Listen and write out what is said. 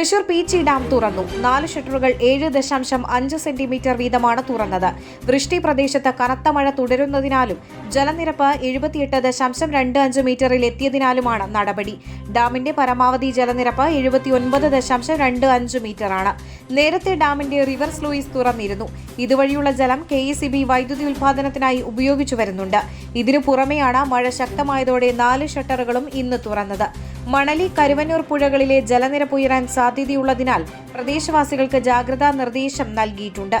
Thrissur Peechi dam തുറന്നു. നാല് ഷട്ടറുകൾ ഏഴ് ദശാംശം അഞ്ച് സെന്റിമീറ്റർ വീതമാണ് തുറന്നത്. വൃഷ്ടി പ്രദേശത്ത് കനത്ത മഴ തുടരുന്നതിനാലും ജലനിരപ്പ് എഴുപത്തിയെട്ട് ദശാംശം രണ്ട് അഞ്ച് മീറ്ററിൽ എത്തിയതിനാലുമാണ് നടപടി. ഡാമിന്റെ പരമാവധി ജലനിരപ്പ് എഴുപത്തിയൊൻപത് ദശാംശം രണ്ട് അഞ്ച് മീറ്ററാണ്. നേരത്തെ ഡാമിന്റെ റിവേഴ്സ് ലൂയിസ് തുറന്നിരുന്നു. ഇതുവഴിയുള്ള ജലം കെ വൈദ്യുതി ഉൽപാദനത്തിനായി ഉപയോഗിച്ചു വരുന്നുണ്ട്. ഇതിനു പുറമെയാണ് മഴ ശക്തമായതോടെ നാല് ഷട്ടറുകളും ഇന്ന് തുറന്നത്. മണലി കരുവന്നൂർ പുഴകളിലെ ജലനിരപ്പ് ഉയരാൻ സാധ്യതയുള്ളതിനാൽ പ്രദേശവാസികൾക്ക് ജാഗ്രതാ നിർദ്ദേശം നൽകിയിട്ടുണ്ട്